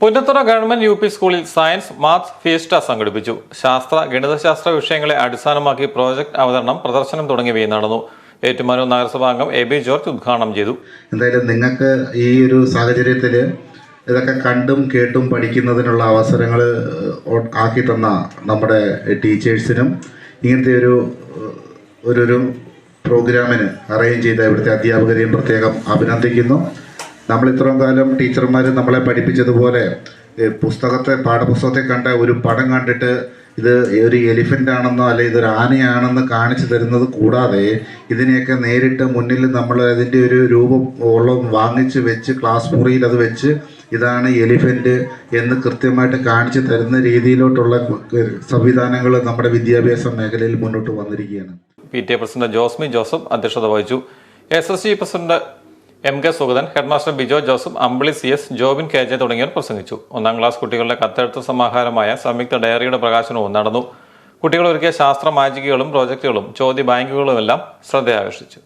Punnathura government U P സ്കൂളിൽ science maths fiesta സംഘടിപ്പിച്ചു. ശാസ്ത്ര ഗണിതശാസ്ത്ര വിഷയങ്ങളെ അടിസ്ഥാനമാക്കി പ്രോജക്ട് അവതരണം പ്രദർശനം തുടങ്ങിയവയും നടന്നു. ഏറ്റുമാനൂർ നഗരസഭാംഗം എ ബി ജോർജ് ഉദ്ഘാടനം ചെയ്തു. എന്തായാലും നിങ്ങൾക്ക് ഈ ഒരു സാഹചര്യത്തിൽ ഇതൊക്കെ കണ്ടും കേട്ടും പഠിക്കുന്നതിനുള്ള അവസരങ്ങൾ ആക്കി തന്ന നമ്മുടെ ടീച്ചേഴ്സിനും ഇങ്ങനത്തെ ഒരു ഒരു പ്രോഗ്രാമിന് അറേഞ്ച് ചെയ്ത ഇവിടുത്തെ അധ്യാപകരെയും പ്രത്യേകം അഭിനന്ദിക്കുന്നു. നമ്മൾ ഇത്രയും കാലം ടീച്ചർമാർ നമ്മളെ പഠിപ്പിച്ചതുപോലെ പുസ്തകത്തെ പാഠപുസ്തകത്തെ കണ്ട ഒരു പടം കണ്ടിട്ട് ഇത് ഒരു എലിഫന്റ് ആണെന്നോ അല്ലെ ഇതൊരു ആനയാണെന്ന് കാണിച്ചു തരുന്നത് കൂടാതെ ഇതിനെയൊക്കെ നേരിട്ട് മുന്നിൽ നമ്മൾ അതിന്റെ ഒരു രൂപം ഉള്ള വാങ്ങിച്ച് വെച്ച് ക്ലാസ് മുറിയിൽ അത് വെച്ച് ഇതാണ് എലിഫന്റ് എന്ന് കൃത്യമായിട്ട് കാണിച്ചു തരുന്ന രീതിയിലോട്ടുള്ള സംവിധാനങ്ങൾ നമ്മുടെ വിദ്യാഭ്യാസ മേഖലയിൽ മുന്നോട്ട് വന്നിരിക്കുകയാണ്. P T A president Josmi Joseph അധ്യക്ഷത വഹിച്ചു. S S C president M K Sugathan headmaster Bijo Joseph Ambili C S Jobin K J തുടങ്ങിയവർ പ്രസംഗിച്ചു. ഒന്നാം ക്ലാസ് കുട്ടികളുടെ കത്തെഴുത്ത് സമാഹാരമായ സംയുക്ത ഡയറിയുടെ പ്രകാശനവും നടന്നു. കുട്ടികൾ ഒരുക്കിയ ശാസ്ത്ര മാജിക്കുകളും പ്രോജക്റ്റുകളും ചോദ്യ ബാങ്കുകളുമെല്ലാം ശ്രദ്ധയാകർഷിച്ചു.